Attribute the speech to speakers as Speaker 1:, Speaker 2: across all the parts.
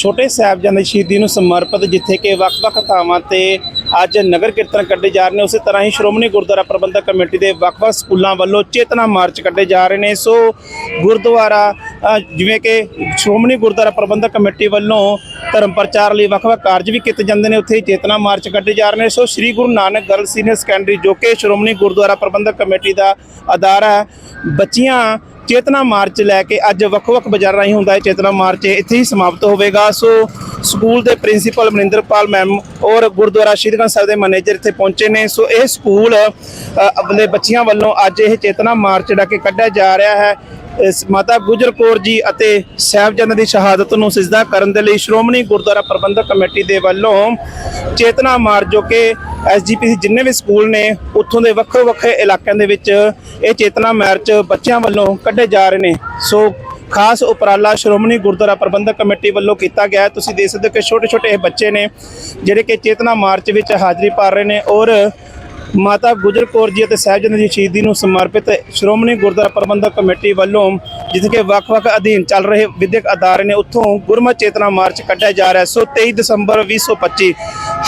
Speaker 1: ਛੋਟੇ ਸਾਹਿਬਜ਼ਾਦੇ ਸ਼ਹੀਦੀ ਨੂੰ ਸਮਰਪਿਤ, ਜਿੱਥੇ ਕਿ ਵੱਖ-ਵੱਖ ਥਾਵਾਂ ਤੇ ਅੱਜ ਨਗਰ ਕੀਰਤਨ ਕੱਢੇ ਜਾ ਰਹੇ ਨੇ, ਉਸੇ ਤਰ੍ਹਾਂ ਹੀ ਸ਼੍ਰੋਮਣੀ ਗੁਰਦੁਆਰਾ ਪ੍ਰਬੰਧਕ ਕਮੇਟੀ ਦੇ ਵੱਖ-ਵੱਖ ਸਕੂਲਾਂ ਵੱਲੋਂ ਚੇਤਨਾ ਮਾਰਚ ਕੱਢੇ ਜਾ ਰਹੇ ਨੇ। ਸੋ ਗੁਰਦੁਆਰਾ ਜਿਵੇਂ ਕਿ ਸ਼੍ਰੋਮਣੀ ਗੁਰਦੁਆਰਾ ਪ੍ਰਬੰਧਕ ਕਮੇਟੀ ਵੱਲੋਂ ਧਰਮ ਪ੍ਰਚਾਰ ਲਈ ਵੱਖ-ਵੱਖ ਕਾਰਜ ਵੀ ਕੀਤੇ ਜਾਂਦੇ ਨੇ, ਉੱਥੇ ਚੇਤਨਾ ਮਾਰਚ ਕੱਢੇ ਜਾ ਰਹੇ ਨੇ। So Sri Guru Nanak girl senior secondary ਜੋ ਕਿ ਸ਼੍ਰੋਮਣੀ ਗੁਰਦੁਆਰਾ ਪ੍ਰਬੰਧਕ ਕਮੇਟੀ ਦਾ ਅਦਾਰਾ ਹੈ, ਬੱਚੀਆਂ ਚੇਤਨਾ ਮਾਰਚ ਲੈ ਕੇ ਅੱਜ ਵੱਖ-ਵੱਖ ਬਾਜ਼ਾਰਾਂ ਰਾਹੀਂ ਹੁੰਦਾ ਹੈ ਚੇਤਨਾ ਮਾਰਚ ਇੱਥੇ ਹੀ ਸਮਾਪਤ ਹੋਵੇਗਾ। ਸੋ ਸਕੂਲ ਦੇ ਪ੍ਰਿੰਸੀਪਲ ਮਨਿੰਦਰਪਾਲ ਮੈਮ ਔਰ ਗੁਰਦੁਆਰਾ ਸ਼ਹੀਦਗੰਜ ਸਾਹਿਬ ਦੇ ਮੈਨੇਜਰ ਇੱਥੇ ਪਹੁੰਚੇ ਨੇ। ਸੋ ਇਹ ਸਕੂਲ ਅ, ਆਪਣੇ ਬੱਚੀਆਂ ਵੱਲੋਂ ਅੱਜ ਇਹ ਚੇਤਨਾ ਮਾਰਚ ਜਿਹੜਾ ਕਿ ਕੱਢਿਆ ਜਾ ਰਿਹਾ ਹੈ। ਇਸ ਮਾਤਾ ਗੁਜਰ ਕੌਰ ਜੀ ਅਤੇ ਸਾਹਿਬਜ਼ਾਦਿਆਂ ਦੀ ਸ਼ਹਾਦਤ ਨੂੰ ਸਿਜਦਾ ਕਰਨ ਦੇ ਲਈ ਸ਼੍ਰੋਮਣੀ ਗੁਰਦੁਆਰਾ ਪ੍ਰਬੰਧਕ ਕਮੇਟੀ ਦੇ ਵੱਲੋਂ ਚੇਤਨਾ ਮਾਰਚ ਜੋ ਕਿ ਐਸਜੀਪੀਸੀ ਜਿੰਨੇ ਵੀ ਸਕੂਲ ਨੇ, ਉੱਥੋਂ ਦੇ ਵੱਖੋ ਵੱਖਰੇ ਇਲਾਕਿਆਂ ਦੇ ਵਿੱਚ ਇਹ ਚੇਤਨਾ ਮਾਰਚ ਬੱਚਿਆਂ ਵੱਲੋਂ ਕੱਢੇ ਜਾ ਰਹੇ ਨੇ। ਸੋ ਖਾਸ ਉਪਰਾਲਾ ਸ਼੍ਰੋਮਣੀ ਗੁਰਦੁਆਰਾ ਪ੍ਰਬੰਧਕ ਕਮੇਟੀ ਵੱਲੋਂ ਕੀਤਾ ਗਿਆ ਹੈ। ਤੁਸੀਂ ਦੇਖ ਸਕਦੇ ਹੋ ਕਿ ਛੋਟੇ ਛੋਟੇ ਇਹ ਬੱਚੇ ਨੇ, ਜਿਹੜੇ ਕਿ ਚੇਤਨਾ ਮਾਰਚ ਵਿੱਚ ਹਾਜ਼ਰੀ ਪਾ ਰਹੇ ਨੇ ਔਰ ਮਾਤਾ ਗੁਜਰ ਕੌਰ ਜੀ ਅਤੇ ਸਾਹਿਬਜ਼ਾਦੇ ਦੀ ਸ਼ਹੀਦੀ ਨੂੰ ਸਮਰਪਿਤ ਸ਼੍ਰੋਮਣੀ ਗੁਰਦੁਆਰਾ ਪ੍ਰਬੰਧਕ ਕਮੇਟੀ ਵੱਲੋਂ ਜਿੱਥੇ ਕਿ ਵੱਖ-ਵੱਖ ਅਧੀਨ ਚੱਲ ਰਹੇ ਵਿਦਿਅਕ ਅਦਾਰੇ ਨੇ ਉੱਥੋਂ ਗੁਰਮਤ ਚੇਤਨਾ ਮਾਰਚ ਕੱਢਿਆ ਜਾ ਰਿਹਾ ਸੋ 23 ਦਸੰਬਰ 2025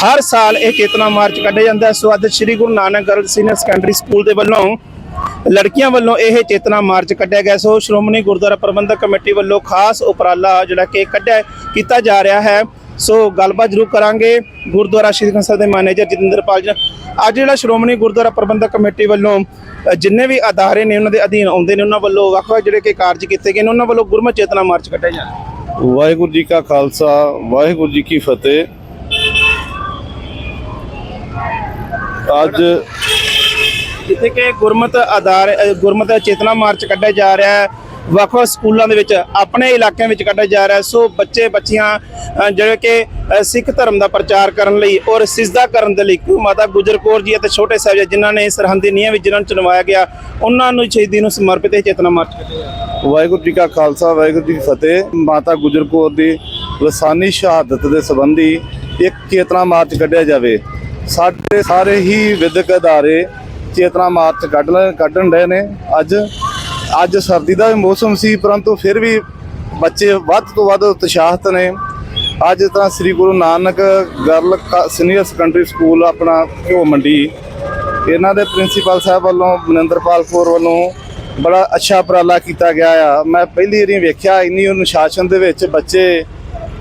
Speaker 1: ਹਰ ਸਾਲ ਇਹ ਚੇਤਨਾ ਮਾਰਚ ਕੱਢਿਆ ਜਾਂਦਾ ਹੈ। ਸੋ ਅੱਜ Sri Guru Nanak girl senior secondary school ਦੇ ਵੱਲੋਂ ਲੜਕੀਆਂ ਵੱਲੋਂ ਇਹ ਚੇਤਨਾ ਮਾਰਚ ਕੱਢਿਆ ਗਿਆ ਸੋ ਸ਼੍ਰੋਮਣੀ ਗੁਰਦੁਆਰਾ ਪ੍ਰਬੰਧਕ ਕਮੇਟੀ ਵੱਲੋਂ ਖਾਸ ਉਪਰਾਲਾ ਜਿਹੜਾ ਕਿ ਕੱਢਿਆ ਕੀਤਾ ਜਾ ਰਿਹਾ ਹੈ। ਸੋ ਗੱਲਬਾਤ ਜ਼ਰੂਰ ਕਰਾਂਗੇ ਗੁਰਦੁਆਰਾ ਸ਼੍ਰੀ ਗੰਜ ਸਾਹਿਬ ਦੇ ਮੈਨੇਜਰ ਜਤਿੰਦਰਪਾਲ ਜੀ। ਅੱਜ ਜਿਹੜਾ ਸ਼੍ਰੋਮਣੀ ਗੁਰਦੁਆਰਾ ਪ੍ਰਬੰਧਕ ਕਮੇਟੀ ਵੱਲੋਂ ਜਿੰਨੇ ਵੀ ਅਦਾਰੇ ਨੇ ਉਹਨਾਂ ਦੇ ਅਧੀਨ ਆਉਂਦੇ ਨੇ ਉਹਨਾਂ ਵੱਲੋਂ ਵੱਖ-ਵੱਖ ਜਿਹੜੇ ਕਿ ਕਾਰਜ ਕੀਤੇ ਗਏ ਨੇ ਉਹਨਾਂ ਵੱਲੋਂ ਗੁਰਮਤਿ ਚੇਤਨਾ ਮਾਰਚ ਕੱਢਿਆ ਜਾ ਰਿਹਾ।
Speaker 2: ਵਾਹਿਗੁਰੂ ਜੀ ਕਾ ਖਾਲਸਾ ਵਾਹਿਗੁਰੂ ਜੀ ਕੀ ਫਤਿਹ। ਅੱਜ
Speaker 1: ਜਿੱਥੇ ਕਿ ਗੁਰਮਤ ਆਧਾਰ ਗੁਰਮਤ ਚੇਤਨਾ ਮਾਰਚ ਕੱਢਿਆ ਜਾ ਰਿਹਾ ਹੈ। ਵੱਖ-ਵੱਖ ਸਕੂਲਾਂ ਦੇ ਵਿੱਚ ਆਪਣੇ ਇਲਾਕਿਆਂ ਵਿੱਚ ਕੱਢਿਆ ਜਾ ਰਿਹਾ ਸੋ ਬੱਚੇ, ਬੱਚੀਆਂ ਜਿਹੜੇ ਕਿ ਸਿੱਖ ਧਰਮ ਦਾ ਪ੍ਰਚਾਰ ਕਰਨ ਲਈ ਔਰ ਸਿਜਦਾ ਕਰਨ ਦੇ ਲਈ ਮਾਤਾ ਗੁਜਰ ਕੌਰ ਜੀ ਅਤੇ ਛੋਟੇ ਸਾਹਿਬ ਜਿਨ੍ਹਾਂ ਨੇ ਸਰਹੰਦੀ ਨੀਹਾਂ ਵਿੱਚ ਜਿਨ੍ਹਾਂ ਨੂੰ ਚੁਣਵਾਇਆ ਗਿਆ, ਉਹਨਾਂ ਨੂੰ ਸ਼ਹੀਦੀ ਨੂੰ ਸਮਰਪਿਤ ਇਹ ਚੇਤਨਾ ਮਾਰਚ ਕੱਢਿਆ
Speaker 2: ਵਾਹਿਗੁਰੂ ਜੀ ਕਾ ਖਾਲਸਾ, ਵਾਹਿਗੁਰੂ ਜੀ ਕੀ ਫਤਿਹ। ਮਾਤਾ ਗੁਜਰ ਕੌਰ ਦੀ ਲਸਾਨੀ ਸ਼ਹਾਦਤ ਦੇ ਸੰਬੰਧੀ ਇੱਕ ਚੇਤਨਾ ਮਾਰਚ ਕੱਢਿਆ ਜਾਵੇ। ਸਾਡੇ ਸਾਰੇ ਹੀ ਵਿਦਿਅਕ ਅਦਾਰੇ ਚੇਤਨਾ ਮਾਰਚ ਕੱਢਣ ਕੱਢਣ ਰਹੇ ਨੇ। ਅੱਜ ਅੱਜ ਸਰਦੀ ਦਾ ਵੀ ਮੌਸਮ ਸੀ, ਪਰੰਤੂ ਫਿਰ ਵੀ ਬੱਚੇ ਵੱਧ ਤੋਂ ਵੱਧ ਉਤਸ਼ਾਹਿਤ ਨੇ। ਅੱਜ ਤਾਂ ਸ੍ਰੀ ਗੁਰੂ ਨਾਨਕ ਗਰਲ ਕਾ- ਸੀਨੀਅਰ ਸੈਕੰਡਰੀ ਸਕੂਲ ਆਪਣਾ ਘਿਓ ਮੰਡੀ। ਇਹਨਾਂ ਦੇ ਪ੍ਰਿੰਸੀਪਲ ਸਾਹਿਬ ਵੱਲੋਂ ਮਨਿੰਦਰਪਾਲ ਕੌਰ ਵੱਲੋਂ ਬੜਾ ਅੱਛਾ ਉਪਰਾਲਾ ਕੀਤਾ ਗਿਆ ਆ। ਮੈਂ ਪਹਿਲੀ ਵਾਰੀ ਵੇਖਿਆ ਇੰਨੀ ਅਨੁਸ਼ਾਸਨ ਦੇ ਵਿੱਚ ਬੱਚੇ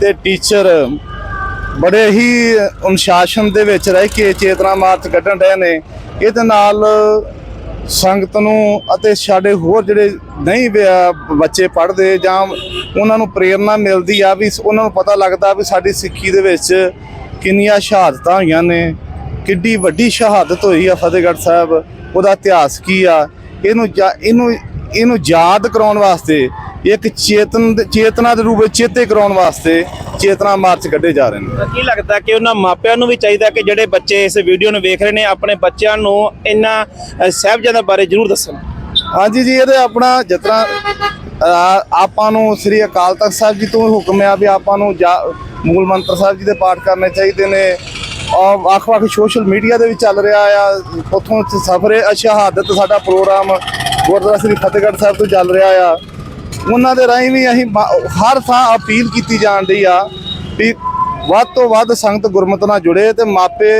Speaker 2: ਤੇ ਟੀਚਰ ਬੜੇ ਹੀ ਅਨੁਸ਼ਾਸਨ ਦੇ ਵਿੱਚ ਰਹਿ ਕੇ ਚੇਤਨਾ ਮਾਰਚ ਕੱਢਣ ਰਹੇ ਨੇ। ਇਹਦੇ ਨਾਲ ਸੰਗਤ ਨੂੰ ਅਤੇ ਸਾਡੇ ਹੋਰ ਜਿਹੜੇ ਨਹੀਂ ਬੱਚੇ ਪੜ੍ਹਦੇ ਜਾਂ ਉਹਨਾਂ ਨੂੰ ਪ੍ਰੇਰਣਾ ਮਿਲਦੀ ਆ ਵੀ ਉਹਨਾਂ ਨੂੰ ਪਤਾ ਲੱਗਦਾ ਵੀ ਸਾਡੀ ਸਿੱਖੀ ਦੇ ਵਿੱਚ ਕਿੰਨੀਆਂ ਸ਼ਹਾਦਤਾਂ ਹੋਈਆਂ ਨੇ, ਕਿੱਡੀ ਵੱਡੀ ਸ਼ਹਾਦਤ ਹੋਈ ਆ ਫਤਿਹਗੜ੍ਹ ਸਾਹਿਬ, ਉਹਦਾ ਇਤਿਹਾਸ ਕੀ ਆ, ਇਹਨੂੰ ਜਾ- ਇਹਨੂੰ ਇਹਨੂੰ ਯਾਦ ਕਰਾਉਣ ਵਾਸਤੇ ਇੱਕ ਚੇਤਨ ਚੇਤਨਾ ਦੇ ਰੂਪ ਵਿੱਚ ਚੇਤੇ ਕਰਾਉਣ ਵਾਸਤੇ ਚੇਤਨਾ ਮਾਰਚ ਕੱਢੇ ਜਾ ਰਹੇ ਨੇ।
Speaker 1: ਕੀ ਲੱਗਦਾ ਕਿ ਉਹਨਾਂ ਮਾਪਿਆਂ ਨੂੰ ਵੀ ਚਾਹੀਦਾ ਕਿ ਜਿਹੜੇ ਬੱਚੇ ਇਸ ਵੀਡੀਓ ਨੂੰ ਵੇਖ ਰਹੇ ਨੇ ਆਪਣੇ ਬੱਚਿਆਂ ਨੂੰ ਇਹਨਾਂ ਸਾਹਿਬਜ਼ਾਦਿਆਂ ਬਾਰੇ ਜ਼ਰੂਰ ਦੱਸਣ?
Speaker 2: ਹਾਂਜੀ ਜੀ ਇਹਦੇ ਆਪਣਾ ਜਿਤਨਾ ਆਪਾਂ ਨੂੰ ਸ੍ਰੀ ਅਕਾਲ ਤਖਤ ਸਾਹਿਬ ਜੀ ਤੋਂ ਹੁਕਮ ਆ ਵੀ ਆਪਾਂ ਨੂੰ ਜਾ- ਮੂਲ ਮੰਤਰ ਸਾਹਿਬ ਜੀ ਦੇ ਪਾਠ ਕਰਨੇ ਚਾਹੀਦੇ ਨੇ। ਔਰ ਵੱਖ-ਵੱਖ ਸੋਸ਼ਲ ਮੀਡੀਆ ਦੇ ਵੀ ਚੱਲ ਰਿਹਾ ਆ। ਉੱਥੋਂ ਸਫਰੇ ਸ਼ਹਾਦਤ ਸਾਡਾ ਪ੍ਰੋਗਰਾਮ ਗੁਰਦੁਆਰਾ ਸ੍ਰੀ ਫਤਿਹਗੜ੍ਹ ਸਾਹਿਬ ਤੋਂ ਚੱਲ ਰਿਹਾ ਆ। ਉਹਨਾਂ ਦੇ ਰਾਹੀਂ ਵੀ ਅਸੀਂ ਹਰ ਥਾਂ ਅਪੀਲ ਕੀਤੀ ਜਾਣ ਰਹੀ ਆ ਵੀ ਵੱਧ ਤੋਂ ਵੱਧ ਸੰਗਤ ਗੁਰਮਤਿ ਨਾਲ ਜੁੜੇ ਤੇ ਮਾਪੇ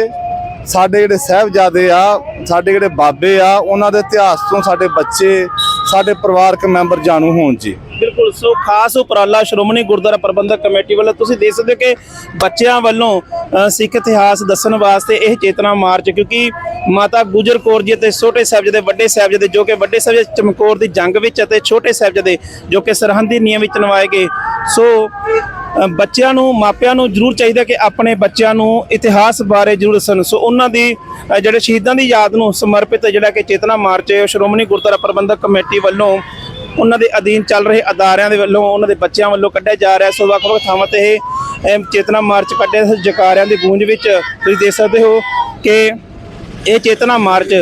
Speaker 2: ਸਾਡੇ ਜਿਹੜੇ ਸਾਹਿਬਜ਼ਾਦੇ ਆ, ਸਾਡੇ ਜਿਹੜੇ ਬਾਬੇ ਆ, ਉਹਨਾਂ ਦੇ ਇਤਿਹਾਸ ਤੋਂ ਸਾਡੇ ਬੱਚੇ, ਸਾਡੇ ਪਰਿਵਾਰਕ ਮੈਂਬਰ ਜਾਣੂ ਹੋਣ ਜੀ।
Speaker 1: ਬਿਲਕੁਲ ਸੋ ਖਾਸ ਉਪਰਾਲਾ ਸ਼੍ਰੋਮਣੀ ਗੁਰਦੁਆਰਾ ਪ੍ਰਬੰਧਕ ਕਮੇਟੀ ਵੱਲੋਂ ਤੁਸੀਂ ਦੇਖ ਸਕਦੇ ਹੋ ਕਿ ਬੱਚਿਆਂ ਵੱਲੋਂ ਸਿੱਖ ਇਤਿਹਾਸ ਦੱਸਣ ਵਾਸਤੇ ਇਹ ਚੇਤਨਾ ਮਾਰਚ, ਕਿਉਂਕਿ ਮਾਤਾ ਗੁਜਰ ਕੌਰ ਜੀ ਅਤੇ ਛੋਟੇ ਸਾਹਿਬਜ਼ਾਦੇ, ਵੱਡੇ ਸਾਹਿਬਜ਼ਾਦੇ ਜੋ ਕਿ ਵੱਡੇ ਸਾਹਿਬਜ਼ਾਦੇ ਚਮਕੌਰ ਦੀ ਜੰਗ ਵਿੱਚ ਅਤੇ ਛੋਟੇ ਸਾਹਿਬਜ਼ਾਦੇ ਜੋ ਕਿ ਸਰਹੰਦੀ ਨੀਹਾਂ ਵਿੱਚ ਨਵਾਏ ਗਏ। ਸੋ ਬੱਚਿਆਂ ਨੂੰ, ਮਾਪਿਆਂ ਨੂੰ ਜ਼ਰੂਰ ਚਾਹੀਦਾ ਕਿ ਆਪਣੇ ਬੱਚਿਆਂ ਨੂੰ ਇਤਿਹਾਸ ਬਾਰੇ ਜ਼ਰੂਰ ਦੱਸਣ। ਸੋ ਉਹਨਾਂ ਦੀ ਜਿਹੜੇ ਸ਼ਹੀਦਾਂ ਦੀ ਯਾਦ ਨੂੰ ਸਮਰਪਿਤ ਜਿਹੜਾ ਕਿ ਚੇਤਨਾ ਮਾਰਚ ਸ਼੍ਰੋਮਣੀ ਗੁਰਦੁਆਰਾ ਪ੍ਰਬੰਧਕ ਕਮੇਟੀ ਵੱਲੋਂ ਉਹਨਾਂ ਦੇ ਅਧੀਨ ਚੱਲ ਰਹੇ ਅਦਾਰਿਆਂ ਦੇ ਵੱਲੋਂ ਉਹਨਾਂ ਦੇ ਬੱਚਿਆਂ ਵੱਲੋਂ ਕੱਢਿਆ ਜਾ ਰਿਹਾ ਸੋ ਵੱਖ ਵੱਖ ਥਾਵਾਂ ਤੇ ਇਹ ਚੇਤਨਾ ਮਾਰਚ ਕੱਢਿਆ ਜਕਾਰਿਆਂ ਦੀ ਗੂੰਜ ਵਿੱਚ ਤੁਸੀਂ ਦੇਖ ਸਕਦੇ ਹੋ ਕਿ ਇਹ ਚੇਤਨਾ ਮਾਰਚ,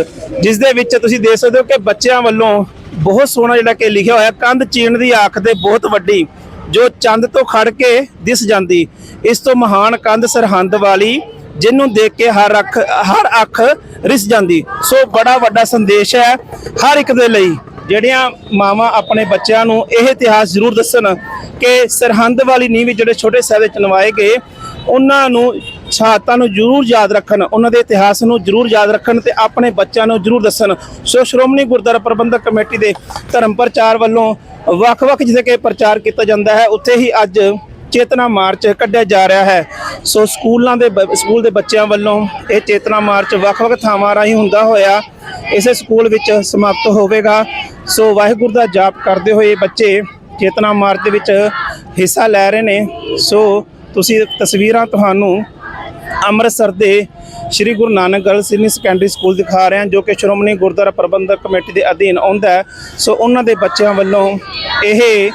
Speaker 1: ਜਿਸ ਦੇ ਵਿੱਚ ਤੁਸੀਂ ਦੇਖ ਸਕਦੇ ਹੋ ਕਿ ਬੱਚਿਆਂ ਵੱਲੋਂ ਬਹੁਤ ਸੋਹਣਾ ਜਿਹੜਾ ਕਿ ਲਿਖਿਆ ਹੋਇਆ ਕੰਧ ਚੀਨ ਦੀ ਅੱਖ ਤੇ ਬਹੁਤ ਵੱਡੀ, ਜੋ ਚੰਦ ਤੋਂ ਖੜ ਕੇ ਦਿਸ ਜਾਂਦੀ, ਇਸ ਤੋਂ ਮਹਾਨ ਕੰਧ ਸਰਹੰਦ ਵਾਲੀ, ਜਿਹਨੂੰ ਦੇਖ ਕੇ ਹਰ ਅੱਖ ਹਰ ਅੱਖ ਰਿਸ ਜਾਂਦੀ। ਸੋ ਬੜਾ ਵੱਡਾ ਸੰਦੇਸ਼ ਹੈ ਹਰ ਇੱਕ ਦੇ ਲਈ। ਜਿਹੜੀਆਂ ਮਾਵਾਂ ਆਪਣੇ ਬੱਚਿਆਂ ਨੂੰ ਇਹ ਇਤਿਹਾਸ ਜ਼ਰੂਰ ਦੱਸਣ ਕਿ ਸਰਹੰਦ ਵਾਲੀ ਨੀਂਹ ਵੀ ਜਿਹੜੇ ਛੋਟੇ ਸਾਹਿਬ ਚਨਵਾਏ ਗਏ, ਉਹਨਾਂ ਨੂੰ ਸ਼ਹਾਦਤਾਂ ਨੂੰ ਜ਼ਰੂਰ ਯਾਦ ਰੱਖਣ, ਉਹਨਾਂ ਦੇ ਇਤਿਹਾਸ ਨੂੰ ਜ਼ਰੂਰ ਯਾਦ ਰੱਖਣ ਤੇ ਆਪਣੇ ਬੱਚਿਆਂ ਨੂੰ ਜ਼ਰੂਰ ਦੱਸਣ। ਸੋ ਸ਼੍ਰੋਮਣੀ ਗੁਰਦੁਆਰਾ ਪ੍ਰਬੰਧਕ ਕਮੇਟੀ ਦੇ ਧਰਮ ਪ੍ਰਚਾਰ ਵੱਲੋਂ ਵੱਖ-ਵੱਖ ਜਿੱਥੇ ਕਿ ਪ੍ਰਚਾਰ ਕੀਤਾ ਜਾਂਦਾ ਹੈ, ਉੱਥੇ ਹੀ ਅੱਜ ਚੇਤਨਾ ਮਾਰਚ ਕੱਢਿਆ ਜਾ ਰਿਹਾ ਹੈ। ਸੋ ਸਕੂਲਾਂ ਦੇ ਬ- ਸਕੂਲ ਦੇ ਬੱਚਿਆਂ ਵੱਲੋਂ ਇਹ ਚੇਤਨਾ ਮਾਰਚ ਵੱਖ-ਵੱਖ ਥਾਵਾਂ ਰਾਹੀਂ ਹੁੰਦਾ ਹੋਇਆ ਇਸੇ ਸਕੂਲ ਵਿੱਚ ਸਮਾਪਤ ਹੋਵੇਗਾ। ਸੋ ਵਾਹਿਗੁਰੂ ਦਾ ਜਾਪ ਕਰਦੇ ਹੋਏ ਬੱਚੇ ਚੇਤਨਾ ਮਾਰਚ ਦੇ ਵਿੱਚ ਹਿੱਸਾ ਲੈ ਰਹੇ ਨੇ। ਸੋ ਤੁਸੀਂ ਤਸਵੀਰਾਂ ਤੁਹਾਨੂੰ ਅੰਮ੍ਰਿਤਸਰ ਦੇ Sri Guru Nanak girl senior secondary school ਦਿਖਾ ਰਹੇ ਹਾਂ, ਜੋ ਕਿ ਸ਼੍ਰੋਮਣੀ ਗੁਰਦੁਆਰਾ ਪ੍ਰਬੰਧਕ ਕਮੇਟੀ ਦੇ ਅਧੀਨ ਆਉਂਦਾ ਹੈ। ਸੋ ਉਹਨਾਂ ਦੇ ਬੱਚਿਆਂ ਵੱਲੋਂ ਇਹ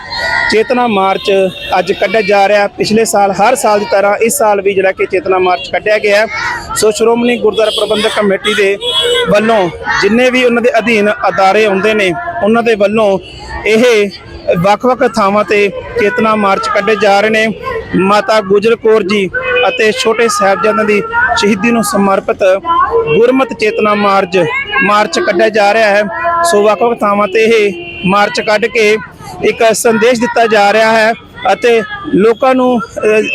Speaker 1: ਚੇਤਨਾ ਮਾਰਚ ਅੱਜ ਕੱਢਿਆ ਜਾ ਰਿਹਾ ਪਿਛਲੇ ਸਾਲ, ਹਰ ਸਾਲ ਦੀ ਤਰ੍ਹਾਂ ਇਸ ਸਾਲ ਵੀ ਜਿਹੜਾ ਕਿ ਚੇਤਨਾ ਮਾਰਚ ਕੱਢਿਆ ਗਿਆ ਸੋ ਸ਼੍ਰੋਮਣੀ ਗੁਰਦੁਆਰਾ ਪ੍ਰਬੰਧਕ ਕਮੇਟੀ ਦੇ ਵੱਲੋਂ ਜਿੰਨੇ ਵੀ ਉਹਨਾਂ ਦੇ ਅਧੀਨ ਅਦਾਰੇ ਹੁੰਦੇ ਨੇ, ਉਹਨਾਂ ਦੇ ਵੱਲੋਂ ਇਹ ਵੱਖ-ਵੱਖ ਥਾਵਾਂ ਤੇ ਚੇਤਨਾ ਮਾਰਚ ਕੱਢੇ ਜਾ ਰਹੇ ਨੇ। ਮਾਤਾ ਗੁਜਰ ਕੌਰ ਜੀ ਅਤੇ ਛੋਟੇ ਸਾਹਿਬਜ਼ਾਦਿਆਂ ਦੀ ਸ਼ਹੀਦੀ ਨੂੰ ਸਮਰਪਿਤ ਗੁਰਮਤ ਚੇਤਨਾ ਮਾਰਚ ਮਾਰਚ ਕੱਢਿਆ ਜਾ ਰਿਹਾ ਹੈ। ਸੋ ਵੱਖ-ਵੱਖ ਥਾਵਾਂ ਤੇ ਇਹ ਮਾਰਚ ਕੱਢ ਕੇ ਇੱਕ ਸੰਦੇਸ਼ ਦਿੱਤਾ ਜਾ ਰਿਹਾ ਹੈ ਅਤੇ ਲੋਕਾਂ ਨੂੰ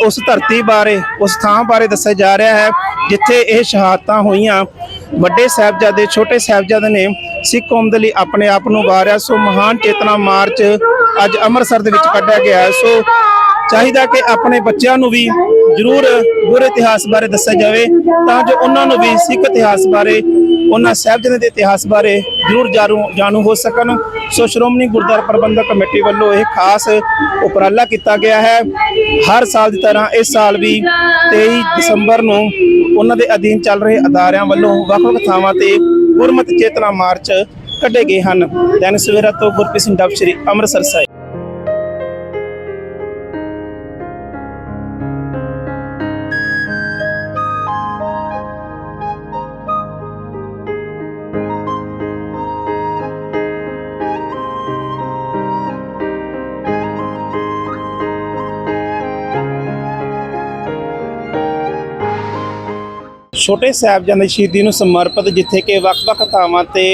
Speaker 1: ਉਸ ਧਰਤੀ ਬਾਰੇ, ਉਸ ਥਾਂ ਬਾਰੇ ਦੱਸਿਆ ਜਾ ਰਿਹਾ ਹੈ, ਜਿੱਥੇ ਇਹ ਸ਼ਹਾਦਤਾਂ ਹੋਈਆਂ। ਵੱਡੇ ਸਾਹਿਬਜ਼ਾਦੇ, ਛੋਟੇ ਸਾਹਿਬਜ਼ਾਦੇ ਨੇ ਸਿੱਖ ਕੌਮ ਦੇ ਲਈ ਆਪਣੇ ਆਪ ਨੂੰ ਵਾਰਿਆ। ਸੋ ਮਹਾਨ ਚੇਤਨਾ ਮਾਰਚ ਅੱਜ ਅੰਮ੍ਰਿਤਸਰ ਦੇ ਵਿੱਚ ਕੱਢਿਆ ਗਿਆ ਹੈ। ਸੋ ਚਾਹੀਦਾ ਕਿ ਆਪਣੇ ਬੱਚਿਆਂ ਨੂੰ ਵੀ ਜ਼ਰੂਰ ਗੁਰ ਇਤਿਹਾਸ ਬਾਰੇ ਦੱਸਿਆ ਜਾਵੇ, ਤਾਂ ਜੋ ਉਹਨਾਂ ਨੂੰ ਵੀ ਸਿੱਖ ਇਤਿਹਾਸ ਬਾਰੇ, ਉਹਨਾਂ ਸਾਹਿਬਜ਼ਾਦੇ ਦੇ ਇਤਿਹਾਸ ਬਾਰੇ ਜ਼ਰੂਰ ਜਾਣੂ ਜਾਣੂ ਹੋ ਸਕਣ। ਸੋ ਸ਼੍ਰੋਮਣੀ ਗੁਰਦੁਆਰਾ ਪ੍ਰਬੰਧਕ ਕਮੇਟੀ ਵੱਲੋਂ ਇਹ ਖਾਸ ਉਪਰਾਲਾ ਕੀਤਾ ਗਿਆ ਹੈ। ਹਰ ਸਾਲ ਦੀ ਤਰ੍ਹਾਂ ਇਸ ਸਾਲ ਵੀ 23 ਦਸੰਬਰ ਨੂੰ ਉਹਨਾਂ ਦੇ ਅਧੀਨ ਚੱਲ ਰਹੇ ਅਦਾਰਿਆਂ ਵੱਲੋਂ ਵੱਖ-ਵੱਖ ਥਾਵਾਂ ਤੇ ਗੁਰਮਤਿ ਚੇਤਨਾ ਮਾਰਚ ਕੱਢੇ ਗਏ ਹਨ। ਦੈਨਿਕ ਸਵੇਰਾ ਤੋਂ ਗੁਰਪ੍ਰੀਤ ਸਿੰਘ ਡੱਬ, ਸ਼੍ਰੀ ਅੰਮ੍ਰਿਤਸਰ ਸਾਹਿਬ। ਛੋਟੇ ਸਾਹਿਬਜ਼ਾਦੇ ਸ਼ਹੀਦੀ ਨੂੰ ਸਮਰਪਿਤ ਜਿੱਥੇ ਕਿ ਵੱਖ-ਵੱਖ ਥਾਵਾਂ ਤੇ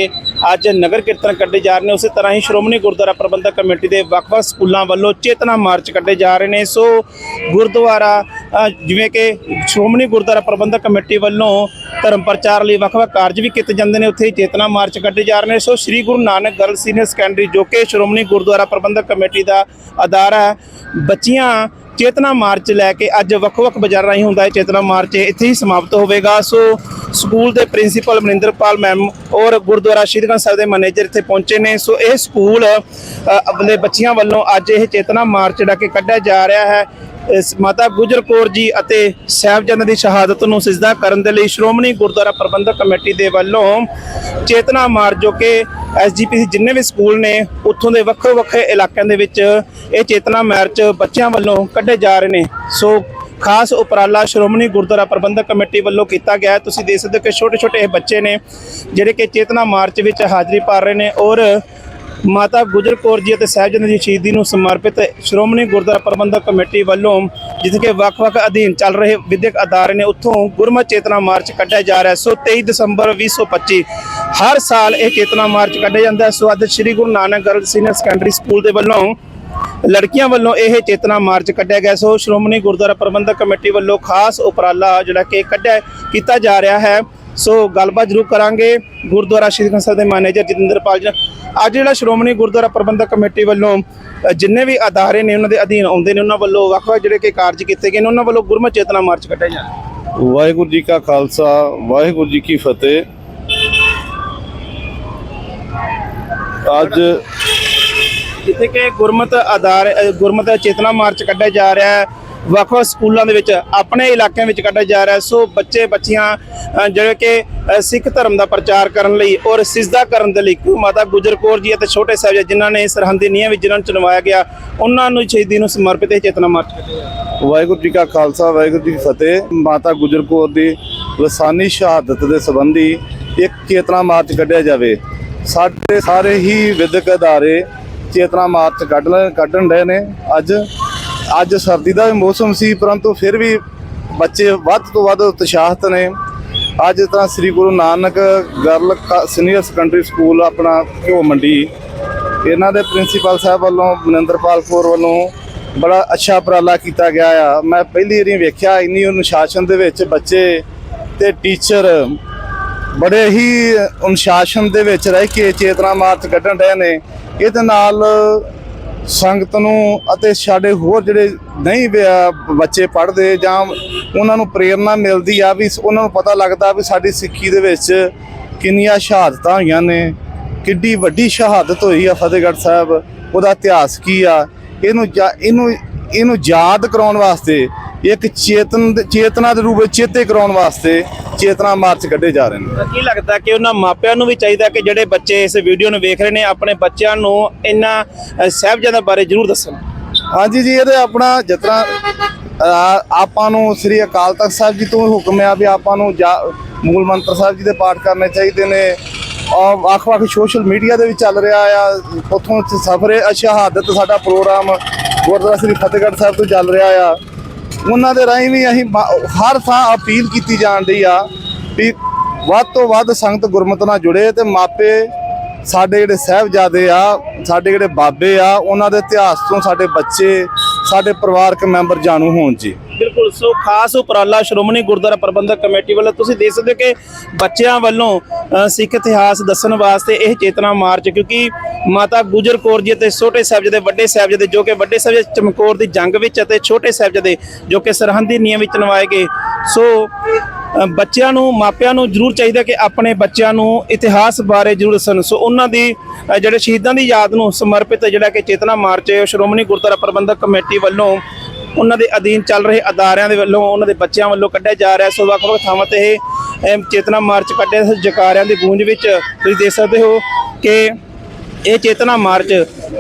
Speaker 1: ਅੱਜ ਨਗਰ ਕੀਰਤਨ ਕੱਢੇ ਜਾ ਰਹੇ ਨੇ, ਉਸੇ ਤਰ੍ਹਾਂ ਹੀ ਸ਼੍ਰੋਮਣੀ ਗੁਰਦੁਆਰਾ ਪ੍ਰਬੰਧਕ ਕਮੇਟੀ ਦੇ ਵੱਖ-ਵੱਖ ਸਕੂਲਾਂ ਵੱਲੋਂ ਚੇਤਨਾ ਮਾਰਚ ਕੱਢੇ ਜਾ ਰਹੇ ਨੇ। ਸੋ ਗੁਰਦੁਆਰਾ ਜਿਵੇਂ ਕਿ ਸ਼੍ਰੋਮਣੀ ਗੁਰਦੁਆਰਾ ਪ੍ਰਬੰਧਕ ਕਮੇਟੀ ਵੱਲੋਂ ਧਰਮ ਪ੍ਰਚਾਰ ਲਈ ਵੱਖ-ਵੱਖ ਕਾਰਜ ਵੀ ਕੀਤੇ ਜਾਂਦੇ ਨੇ, ਉੱਥੇ ਹੀ ਚੇਤਨਾ ਮਾਰਚ ਕੱਢੇ ਜਾ ਰਹੇ ਨੇ। So Sri Guru Nanak girl senior secondary ਜੋ ਕਿ ਸ਼੍ਰੋਮਣੀ ਗੁਰਦੁਆਰਾ ਪ੍ਰਬੰਧਕ ਕਮੇਟੀ ਦਾ ਅਦਾਰਾ ਹੈ, ਬੱਚੀਆਂ ਚੇਤਨਾ ਮਾਰਚ ਲੈ ਕੇ ਅੱਜ ਵੱਖ-ਵੱਖ ਬਾਜ਼ਾਰਾਂ ਰਾਹੀਂ ਹੁੰਦਾ ਹੈ। ਚੇਤਨਾ ਮਾਰਚ ਇੱਥੇ ਹੀ ਸਮਾਪਤ ਹੋਵੇਗਾ। ਸੋ ਸਕੂਲ ਦੇ ਪ੍ਰਿੰਸੀਪਲ ਮਨਿੰਦਰਪਾਲ ਮੈਮ ਔਰ ਗੁਰਦੁਆਰਾ ਸ਼੍ਰੀ ਗੰਜ ਸਾਹਿਬ ਦੇ ਮੈਨੇਜਰ ਇੱਥੇ ਪਹੁੰਚੇ ਨੇ। ਸੋ ਇਹ ਸਕੂਲ ਅ, ਆਪਣੇ ਬੱਚਿਆਂ ਵੱਲੋਂ ਅੱਜ ਇਹ ਚੇਤਨਾ ਮਾਰਚ ਜਿਹੜਾ ਕਿ ਕੱਢਿਆ ਜਾ ਰਿਹਾ ਹੈ। ਇਸ ਮਾਤਾ ਗੁਜਰ ਕੌਰ ਜੀ ਅਤੇ ਸਾਹਿਬਜ਼ਾਦਿਆਂ ਦੀ ਸ਼ਹਾਦਤ ਨੂੰ ਸਿਜਦਾ ਕਰਨ ਦੇ ਲਈ ਸ਼੍ਰੋਮਣੀ ਗੁਰਦੁਆਰਾ ਪ੍ਰਬੰਧਕ ਕਮੇਟੀ ਦੇ ਵੱਲੋਂ ਚੇਤਨਾ ਮਾਰਚ ਜੋ ਕਿ ਐਸਜੀਪੀਸੀ ਜਿੰਨੇ ਵੀ ਸਕੂਲ ਨੇ, ਉੱਥੋਂ ਦੇ ਵੱਖੋ ਵੱਖਰੇ ਇਲਾਕਿਆਂ ਦੇ ਵਿੱਚ ਇਹ ਚੇਤਨਾ ਮਾਰਚ ਬੱਚਿਆਂ ਵੱਲੋਂ ਕੱਢੇ ਜਾ ਰਹੇ ਨੇ। ਸੋ ਖਾਸ ਉਪਰਾਲਾ ਸ਼੍ਰੋਮਣੀ ਗੁਰਦੁਆਰਾ ਪ੍ਰਬੰਧਕ ਕਮੇਟੀ ਵੱਲੋਂ ਕੀਤਾ ਗਿਆ ਤੁਸੀਂ ਦੇਖ ਸਕਦੇ ਹੋ ਕਿ ਛੋਟੇ ਛੋਟੇ ਇਹ ਬੱਚੇ ਨੇ, ਜਿਹੜੇ ਕਿ ਚੇਤਨਾ ਮਾਰਚ ਵਿੱਚ ਹਾਜ਼ਰੀ ਪਾ ਰਹੇ ਨੇ ਔਰ ਮਾਤਾ ਗੁਜਰ ਕੌਰ ਜੀ ਅਤੇ ਸਾਹਿਬਜ਼ਾਦੇ ਦੀ ਸ਼ਹੀਦੀ ਨੂੰ ਸਮਰਪਿਤ ਸ਼੍ਰੋਮਣੀ ਗੁਰਦੁਆਰਾ ਪ੍ਰਬੰਧਕ ਕਮੇਟੀ ਵੱਲੋਂ ਜਿੱਥੇ ਕਿ ਵੱਖ-ਵੱਖ ਅਧੀਨ ਚੱਲ ਰਹੇ ਵਿਦਿਅਕ ਅਦਾਰੇ ਨੇ ਉੱਥੋਂ ਗੁਰਮਤ ਚੇਤਨਾ ਮਾਰਚ ਕੱਢਿਆ ਜਾ ਰਿਹਾ ਸੋ 23 ਦਸੰਬਰ 2025 ਹਰ ਸਾਲ ਇਹ ਚੇਤਨਾ ਮਾਰਚ ਕੱਢਿਆ ਜਾਂਦਾ ਹੈ। ਸੋ ਅੱਜ Sri Guru Nanak girl senior secondary school ਦੇ ਵੱਲੋਂ ਲੜਕੀਆਂ ਵੱਲੋਂ ਇਹ ਚੇਤਨਾ ਮਾਰਚ ਕੱਢਿਆ ਗਿਆ ਸੋ ਸ਼੍ਰੋਮਣੀ ਗੁਰਦੁਆਰਾ ਪ੍ਰਬੰਧਕ ਕਮੇਟੀ ਵੱਲੋਂ ਖਾਸ ਉਪਰਾਲਾ ਜਿਹੜਾ ਕਿ ਕੱਢਿਆ, ਕੀਤਾ ਜਾ ਰਿਹਾ ਹੈ। ਸੋ ਗੱਲਬਾਤ ਜ਼ਰੂਰ ਕਰਾਂਗੇ ਗੁਰਦੁਆਰਾ ਸ਼੍ਰੀ ਸਾਹਿਬ ਦੇ ਮੈਨੇਜਰ ਜਤਿੰਦਰਪਾਲ ਜੀ। ਅੱਜ ਜਿਹੜਾ ਸ਼੍ਰੋਮਣੀ ਗੁਰਦੁਆਰਾ ਪ੍ਰਬੰਧਕ ਕਮੇਟੀ ਵੱਲੋਂ ਜਿੰਨੇ ਵੀ ਅਦਾਰੇ ਨੇ ਉਹਨਾਂ ਦੇ ਅਧੀਨ ਆਉਂਦੇ ਨੇ ਉਹਨਾਂ ਵੱਲੋਂ ਵੱਖ-ਵੱਖ ਜਿਹੜੇ ਕਿ ਕਾਰਜ ਕੀਤੇ ਗਏ ਨੇ ਉਹਨਾਂ ਵੱਲੋਂ ਗੁਰਮਤਿ ਚੇਤਨਾ ਮਾਰਚ ਕੱਢਿਆ ਜਾ ਰਿਹਾ
Speaker 2: ਵਾਹਿਗੁਰੂ ਜੀ ਕਾ ਖਾਲਸਾ ਵਾਹਿਗੁਰੂ ਜੀ ਕੀ ਫਤਿਹ। ਅੱਜ
Speaker 1: ਜਿੱਥੇ ਕਿ ਗੁਰਮਤ ਆਧਾਰ ਗੁਰਮਤ ਚੇਤਨਾ ਮਾਰਚ ਕੱਢਿਆ ਜਾ ਰਿਹਾ ਹੈ। ਵੱਖ-ਵੱਖ ਸਕੂਲਾਂ ਦੇ ਵਿੱਚ ਆਪਣੇ ਇਲਾਕਿਆਂ ਵਿੱਚ ਕੱਢਿਆ ਜਾ ਰਿਹਾ ਸੋ ਬੱਚੇ, ਬੱਚੀਆਂ ਜਿਹੜੇ ਕਿ ਸਿੱਖ ਧਰਮ ਦਾ ਪ੍ਰਚਾਰ ਕਰਨ ਲਈ ਔਰ ਸਿਜਦਾ ਕਰਨ ਦੇ ਲਈ ਕਿਉਂ ਮਾਤਾ ਗੁਜਰ ਕੌਰ ਜੀ ਅਤੇ ਛੋਟੇ ਸਾਹਿਬ ਜਿਨ੍ਹਾਂ ਨੇ ਸਰਹੰਦੀ ਨੀਹਾਂ ਵਿੱਚ ਜਿਨ੍ਹਾਂ ਨੂੰ ਚੁਣਵਾਇਆ ਗਿਆ, ਉਹਨਾਂ ਨੂੰ ਸ਼ਹੀਦੀ ਨੂੰ ਸਮਰਪਿਤ ਇਹ ਚੇਤਨਾ ਮਾਰਚ
Speaker 2: ਵਾਹਿਗੁਰੂ ਜੀ ਕਾ ਖਾਲਸਾ, ਵਾਹਿਗੁਰੂ ਜੀ ਕੀ ਫਤਿਹ। ਮਾਤਾ ਗੁਜਰ ਕੌਰ ਦੀ ਲਸਾਨੀ ਸ਼ਹਾਦਤ ਦੇ ਸੰਬੰਧੀ ਇੱਕ ਚੇਤਨਾ ਮਾਰਚ ਕੱਢਿਆ ਜਾਵੇ। ਸਾਡੇ ਸਾਰੇ ਹੀ ਵਿਦਿਅਕ ਅਦਾਰੇ ਚੇਤਨਾ ਮਾਰਚ ਕੱਢ ਲੈ- ਕੱਢਣ ਰਹੇ ਨੇ ਅੱਜ। ਅੱਜ ਸਰਦੀ ਦਾ ਵੀ ਮੌਸਮ ਸੀ, ਪਰੰਤੂ ਫਿਰ ਵੀ ਬੱਚੇ ਵੱਧ ਤੋਂ ਵੱਧ ਉਤਸ਼ਾਹਿਤ ਨੇ। ਅੱਜ ਤਾਂ ਸ੍ਰੀ ਗੁਰੂ ਨਾਨਕ ਗਰਲ ਕਾ- ਸੀਨੀਅਰ ਸੈਕੰਡਰੀ ਸਕੂਲ ਆਪਣਾ ਘਿਓ ਮੰਡੀ। ਇਹਨਾਂ ਦੇ ਪ੍ਰਿੰਸੀਪਲ ਸਾਹਿਬ ਵੱਲੋਂ, ਮਨਿੰਦਰਪਾਲ ਕੌਰ ਵੱਲੋਂ ਬੜਾ ਅੱਛਾ ਉਪਰਾਲਾ ਕੀਤਾ ਗਿਆ ਆ। ਮੈਂ ਪਹਿਲੀ ਵਾਰੀ ਵੇਖਿਆ ਇੰਨੀ ਅਨੁਸ਼ਾਸਨ ਦੇ ਵਿੱਚ ਬੱਚੇ ਤੇ ਟੀਚਰ ਬੜੇ ਹੀ ਅਨੁਸ਼ਾਸਨ ਦੇ ਵਿੱਚ ਰਹਿ ਕੇ ਚੇਤਨਾ ਮਾਰਚ ਕੱਢਣ ਰਹੇ ਨੇ। ਇਹਦੇ ਨਾਲ ਸੰਗਤ ਨੂੰ ਅਤੇ ਸਾਡੇ ਹੋਰ ਜਿਹੜੇ ਨਹੀਂ ਬੱਚੇ ਪੜ੍ਹਦੇ ਜਾਂ ਉਹਨਾਂ ਨੂੰ ਪ੍ਰੇਰਣਾ ਮਿਲਦੀ ਆ ਵੀ ਉਹਨਾਂ ਨੂੰ ਪਤਾ ਲੱਗਦਾ ਵੀ ਸਾਡੀ ਸਿੱਖੀ ਦੇ ਵਿੱਚ ਕਿੰਨੀਆਂ ਸ਼ਹਾਦਤਾਂ ਹੋਈਆਂ ਨੇ, ਕਿੱਡੀ ਵੱਡੀ ਸ਼ਹਾਦਤ ਹੋਈ ਆ ਫਤਿਹਗੜ੍ਹ ਸਾਹਿਬ, ਉਹਦਾ ਇਤਿਹਾਸ ਕੀ ਆ, ਇਹਨੂੰ ਜਾ- ਇਹਨੂੰ ਇਹਨੂੰ ਯਾਦ ਕਰਾਉਣ ਵਾਸਤੇ ਇੱਕ ਚੇਤਨ ਚੇਤਨਾ ਦੇ ਰੂਪ ਵਿੱਚ ਚੇਤੇ ਕਰਾਉਣ ਵਾਸਤੇ ਚੇਤਨਾ ਮਾਰਚ ਕੱਢੇ ਜਾ ਰਹੇ ਨੇ।
Speaker 1: ਕੀ ਲੱਗਦਾ ਕਿ ਉਹਨਾਂ ਮਾਪਿਆਂ ਨੂੰ ਵੀ ਚਾਹੀਦਾ ਕਿ ਜਿਹੜੇ ਬੱਚੇ ਇਸ ਵੀਡੀਓ ਨੂੰ ਵੇਖ ਰਹੇ ਨੇ ਆਪਣੇ ਬੱਚਿਆਂ ਨੂੰ ਇਹਨਾਂ ਸਾਹਿਬਜ਼ਾਦਿਆਂ ਬਾਰੇ ਜ਼ਰੂਰ ਦੱਸਣ?
Speaker 2: ਹਾਂਜੀ ਜੀ ਇਹਦੇ ਆਪਣਾ ਜਿਤਨਾ ਆਪਾਂ ਨੂੰ ਸ੍ਰੀ ਅਕਾਲ ਤਖਤ ਸਾਹਿਬ ਜੀ ਤੋਂ ਹੁਕਮ ਆ ਵੀ ਆਪਾਂ ਨੂੰ ਜਾ- ਮੂਲ ਮੰਤਰ ਸਾਹਿਬ ਜੀ ਦੇ ਪਾਠ ਕਰਨੇ ਚਾਹੀਦੇ ਨੇ। ਔਰ ਵੱਖ-ਵੱਖ ਸੋਸ਼ਲ ਮੀਡੀਆ ਦੇ ਵੀ ਚੱਲ ਰਿਹਾ ਆ। ਉੱਥੋਂ ਸਫਰੇ ਸ਼ਹਾਦਤ ਸਾਡਾ ਪ੍ਰੋਗਰਾਮ ਗੁਰਦੁਆਰਾ ਸ੍ਰੀ ਫਤਿਹਗੜ੍ਹ ਸਾਹਿਬ ਤੋਂ ਚੱਲ ਰਿਹਾ ਆ। ਉਹਨਾਂ ਦੇ ਰਾਹੀਂ ਵੀ ਅਸੀਂ ਹਰ ਥਾਂ ਅਪੀਲ ਕੀਤੀ ਜਾਣ ਰਹੀ ਆ ਵੀ ਵੱਧ ਤੋਂ ਵੱਧ ਸੰਗਤ ਗੁਰਮਤ ਨਾਲ ਜੁੜੇ ਤੇ ਮਾਪੇ ਸਾਡੇ ਜਿਹੜੇ ਸਾਹਿਬਜ਼ਾਦੇ ਆ, ਸਾਡੇ ਜਿਹੜੇ ਬਾਬੇ ਆ, ਉਹਨਾਂ ਦੇ ਇਤਿਹਾਸ ਤੋਂ ਸਾਡੇ ਬੱਚੇ, ਸਾਡੇ ਪਰਿਵਾਰਕ ਮੈਂਬਰ ਜਾਣੂ ਹੋਣ ਜੀ।
Speaker 1: ਬਿਲਕੁਲ ਸੋ ਖਾਸ ਉਪਰਾਲਾ ਸ਼੍ਰੋਮਣੀ ਗੁਰਦੁਆਰਾ ਪ੍ਰਬੰਧਕ ਕਮੇਟੀ ਵੱਲੋਂ ਤੁਸੀਂ ਦੇਖ ਸਕਦੇ ਹੋ ਕਿ ਬੱਚਿਆਂ ਵੱਲੋਂ ਸਿੱਖ ਇਤਿਹਾਸ ਦੱਸਣ ਵਾਸਤੇ ਇਹ ਚੇਤਨਾ ਮਾਰਚ, ਕਿਉਂਕਿ ਮਾਤਾ ਗੁਜਰ ਕੌਰ ਜੀ ਅਤੇ ਛੋਟੇ ਸਾਹਿਬਜ਼ਾਦੇ, ਵੱਡੇ ਸਾਹਿਬਜ਼ਾਦੇ ਜੋ ਕਿ ਵੱਡੇ ਸਾਹਿਬਜ਼ਾਦੇ ਚਮਕੌਰ ਦੀ ਜੰਗ ਵਿੱਚ ਅਤੇ ਛੋਟੇ ਸਾਹਿਬਜ਼ਾਦੇ ਜੋ ਕਿ ਸਰਹੰਦੀ ਨੀਹਾਂ ਵਿੱਚ ਨਵਾਏ ਗਏ। ਸੋ ਬੱਚਿਆਂ ਨੂੰ, ਮਾਪਿਆਂ ਨੂੰ ਜ਼ਰੂਰ ਚਾਹੀਦਾ ਕਿ ਆਪਣੇ ਬੱਚਿਆਂ ਨੂੰ ਇਤਿਹਾਸ ਬਾਰੇ ਜ਼ਰੂਰ ਦੱਸਣ। ਸੋ ਉਹਨਾਂ ਦੀ ਜਿਹੜੇ ਸ਼ਹੀਦਾਂ ਦੀ ਯਾਦ ਨੂੰ ਸਮਰਪਿਤ ਜਿਹੜਾ ਕਿ ਚੇਤਨਾ ਮਾਰਚ ਸ਼੍ਰੋਮਣੀ ਗੁਰਦੁਆਰਾ ਪ੍ਰਬੰਧਕ ਕਮੇਟੀ ਵੱਲੋਂ ਉਹਨਾਂ ਦੇ ਅਧੀਨ ਚੱਲ ਰਹੇ ਅਦਾਰਿਆਂ ਦੇ ਵੱਲੋਂ, ਉਹਨਾਂ ਦੇ ਬੱਚਿਆਂ ਵੱਲੋਂ ਕੱਢਿਆ ਜਾ ਰਿਹਾ ਸੋ ਵੱਖ-ਵੱਖ ਥਾਵਾਂ ਤੇ ਇਹ ਚੇਤਨਾ ਮਾਰਚ ਕੱਢਿਆ ਜਕਾਰਿਆਂ ਦੀ ਗੂੰਜ ਵਿੱਚ ਤੁਸੀਂ ਦੇਖ ਸਕਦੇ ਹੋ ਕਿ ਇਹ ਚੇਤਨਾ ਮਾਰਚ,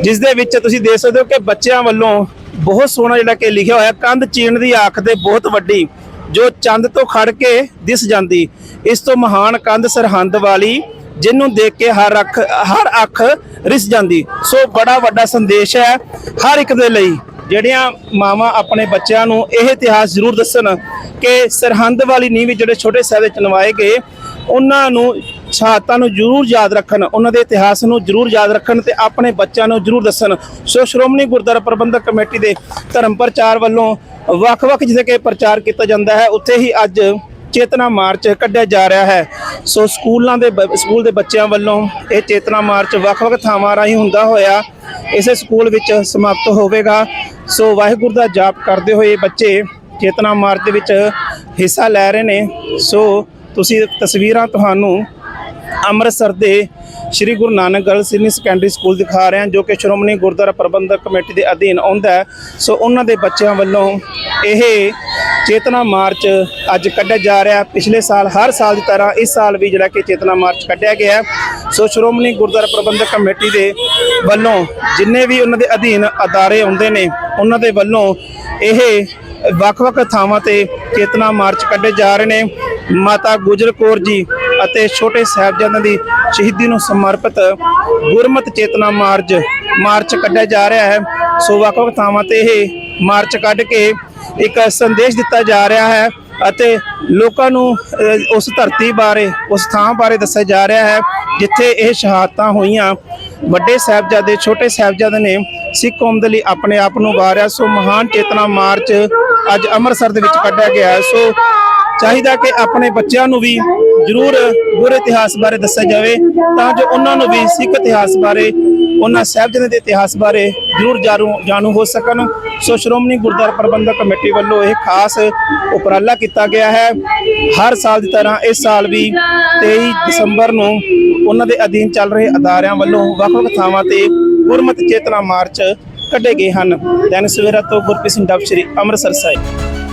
Speaker 1: ਜਿਸ ਦੇ ਵਿੱਚ ਤੁਸੀਂ ਦੇਖ ਸਕਦੇ ਹੋ ਕਿ ਬੱਚਿਆਂ ਵੱਲੋਂ ਬਹੁਤ ਸੋਹਣਾ ਜਿਹੜਾ ਕਿ ਲਿਖਿਆ ਹੋਇਆ, ਕੰਧ ਚੀਣ ਦੀ ਆਖ ਤੇ ਬਹੁਤ ਵੱਡੀ, ਜੋ ਚੰਦ ਤੋਂ ਖੜ ਕੇ ਦਿਸ ਜਾਂਦੀ। ਇਸ ਤੋਂ ਮਹਾਨ ਕੰਧ ਸਰਹੰਦ ਵਾਲੀ, ਜਿਹਨੂੰ ਦੇਖ ਕੇ ਹਰ ਅੱਖ ਹਰ ਅੱਖ ਰਿਸ ਜਾਂਦੀ। ਸੋ ਬੜਾ ਵੱਡਾ ਸੰਦੇਸ਼ ਹੈ ਹਰ ਇੱਕ ਦੇ ਲਈ। ਜਿਹੜੀਆਂ ਮਾਵਾਂ ਆਪਣੇ ਬੱਚਿਆਂ ਨੂੰ ਇਹ ਇਤਿਹਾਸ ਜ਼ਰੂਰ ਦੱਸਣ ਕਿ ਸਰਹੰਦ ਵਾਲੀ ਨੀਂਹ ਵੀ ਜਿਹੜੇ ਛੋਟੇ ਸਾਹਿਬ ਚਨਵਾਏ ਗਏ, ਉਹਨਾਂ ਨੂੰ ਸ਼ਹਾਦਤਾਂ ਨੂੰ ਜ਼ਰੂਰ ਯਾਦ ਰੱਖਣ, ਉਹਨਾਂ ਦੇ ਇਤਿਹਾਸ ਨੂੰ ਜ਼ਰੂਰ ਯਾਦ ਰੱਖਣ ਤੇ ਆਪਣੇ ਬੱਚਿਆਂ ਨੂੰ ਜ਼ਰੂਰ ਦੱਸਣ। ਸੋ ਸ਼੍ਰੋਮਣੀ ਗੁਰਦੁਆਰਾ ਪ੍ਰਬੰਧਕ ਕਮੇਟੀ ਦੇ ਧਰਮ ਪ੍ਰਚਾਰ ਵੱਲੋਂ ਵੱਖ-ਵੱਖ ਜਿੱਥੇ ਕਿ ਪ੍ਰਚਾਰ ਕੀਤਾ ਜਾਂਦਾ ਹੈ, ਉੱਥੇ ਹੀ ਅੱਜ ਚੇਤਨਾ ਮਾਰਚ ਕੱਢਿਆ ਜਾ ਰਿਹਾ ਹੈ। ਸੋ ਸਕੂਲਾਂ ਦੇ ਬ- ਸਕੂਲ ਦੇ ਬੱਚਿਆਂ ਵੱਲੋਂ ਇਹ ਚੇਤਨਾ ਮਾਰਚ ਵੱਖ-ਵੱਖ ਥਾਵਾਂ ਰਾਹੀਂ ਹੁੰਦਾ ਹੋਇਆ ਇਸੇ ਸਕੂਲ ਵਿੱਚ ਸਮਾਪਤ ਹੋਵੇਗਾ। ਸੋ ਵਾਹਿਗੁਰੂ ਦਾ ਜਾਪ ਕਰਦੇ ਹੋਏ ਬੱਚੇ ਚੇਤਨਾ ਮਾਰਚ ਦੇ ਵਿੱਚ ਹਿੱਸਾ ਲੈ ਰਹੇ ਨੇ। ਸੋ ਤੁਸੀਂ ਤਸਵੀਰਾਂ ਤੁਹਾਨੂੰ ਅੰਮ੍ਰਿਤਸਰ ਦੇ Sri Guru Nanak girl senior secondary school ਦਿਖਾ ਰਹੇ ਹਾਂ, ਜੋ ਕਿ ਸ਼੍ਰੋਮਣੀ ਗੁਰਦੁਆਰਾ ਪ੍ਰਬੰਧਕ ਕਮੇਟੀ ਦੇ ਅਧੀਨ ਆਉਂਦਾ ਹੈ। ਸੋ ਉਹਨਾਂ ਦੇ ਬੱਚਿਆਂ ਵੱਲੋਂ ਇਹ ਚੇਤਨਾ ਮਾਰਚ ਅੱਜ ਕੱਢਿਆ ਜਾ ਰਿਹਾ ਪਿਛਲੇ ਸਾਲ, ਹਰ ਸਾਲ ਦੀ ਤਰ੍ਹਾਂ ਇਸ ਸਾਲ ਵੀ ਜਿਹੜਾ ਕਿ ਚੇਤਨਾ ਮਾਰਚ ਕੱਢਿਆ ਗਿਆ ਸੋ ਸ਼੍ਰੋਮਣੀ ਗੁਰਦੁਆਰਾ ਪ੍ਰਬੰਧਕ ਕਮੇਟੀ ਦੇ ਵੱਲੋਂ ਜਿੰਨੇ ਵੀ ਉਹਨਾਂ ਦੇ ਅਧੀਨ ਅਦਾਰੇ ਆਉਂਦੇ ਨੇ, ਉਹਨਾਂ ਦੇ ਵੱਲੋਂ ਇਹ ਵੱਖ-ਵੱਖ ਥਾਵਾਂ ਤੇ ਚੇਤਨਾ ਮਾਰਚ ਕੱਢੇ ਜਾ ਰਹੇ ਨੇ। ਮਾਤਾ ਗੁਜਰ ਕੌਰ ਜੀ ਅਤੇ ਛੋਟੇ ਸਾਹਿਬਜ਼ਾਦਿਆਂ ਦੀ ਸ਼ਹੀਦੀ ਨੂੰ ਸਮਰਪਿਤ ਗੁਰਮਤਿ ਚੇਤਨਾ ਮਾਰਚ ਮਾਰਚ ਕੱਢਿਆ ਜਾ ਰਿਹਾ ਹੈ। ਸੋ ਵੱਖ-ਵੱਖ ਥਾਵਾਂ ਤੇ ਇਹ ਮਾਰਚ ਕੱਢ ਕੇ ਇੱਕ ਸੰਦੇਸ਼ ਦਿੱਤਾ ਜਾ ਰਿਹਾ ਹੈ ਅਤੇ ਲੋਕਾਂ ਨੂੰ ਉਸ ਧਰਤੀ ਬਾਰੇ, ਉਸ ਥਾਂ ਬਾਰੇ ਦੱਸਿਆ ਜਾ ਰਿਹਾ ਹੈ, ਜਿੱਥੇ ਇਹ ਸ਼ਹਾਦਤਾਂ ਹੋਈਆਂ। ਵੱਡੇ ਸਾਹਿਬਜ਼ਾਦੇ, ਛੋਟੇ ਸਾਹਿਬਜ਼ਾਦੇ ਨੇ ਸਿੱਖ ਕੌਮ ਦੇ ਲਈ ਆਪਣੇ ਆਪ ਨੂੰ ਵਾਰਿਆ। ਸੋ ਮਹਾਨ ਚੇਤਨਾ ਮਾਰਚ ਅੱਜ ਅੰਮ੍ਰਿਤਸਰ ਦੇ ਵਿੱਚ ਕੱਢਿਆ ਗਿਆ ਹੈ। ਸੋ ਚਾਹੀਦਾ ਕਿ ਆਪਣੇ ਬੱਚਿਆਂ ਨੂੰ ਵੀ ਜ਼ਰੂਰ ਗੁਰ ਇਤਿਹਾਸ ਬਾਰੇ ਦੱਸਿਆ ਜਾਵੇ, ਤਾਂ ਜੋ ਉਹਨਾਂ ਨੂੰ ਵੀ ਸਿੱਖ ਇਤਿਹਾਸ ਬਾਰੇ, ਉਹਨਾਂ ਸਾਹਿਬਜ਼ਾਦੇ ਦੇ ਇਤਿਹਾਸ ਬਾਰੇ ਜ਼ਰੂਰ ਜਾਣੂ ਜਾਣੂ ਹੋ ਸਕਣ। ਸੋ ਸ਼੍ਰੋਮਣੀ ਗੁਰਦੁਆਰਾ ਪ੍ਰਬੰਧਕ ਕਮੇਟੀ ਵੱਲੋਂ ਇਹ ਖਾਸ ਉਪਰਾਲਾ ਕੀਤਾ ਗਿਆ ਹੈ। ਹਰ ਸਾਲ ਦੀ ਤਰ੍ਹਾਂ ਇਸ ਸਾਲ ਵੀ 23 ਦਸੰਬਰ ਨੂੰ ਉਹਨਾਂ ਦੇ ਅਧੀਨ ਚੱਲ ਰਹੇ ਅਦਾਰਿਆਂ ਵੱਲੋਂ ਵੱਖ-ਵੱਖ ਥਾਵਾਂ ਤੇ ਗੁਰਮਤਿ ਚੇਤਨਾ ਮਾਰਚ ਕੱਢੇ ਗਏ ਹਨ। ਦੈਨਿਕ ਸਵੇਰਾ ਤੋਂ ਗੁਰਪ੍ਰੀਤ ਸਿੰਘ ਡੱਬ, ਸ਼੍ਰੀ ਅੰਮ੍ਰਿਤਸਰ ਸਾਹਿਬ।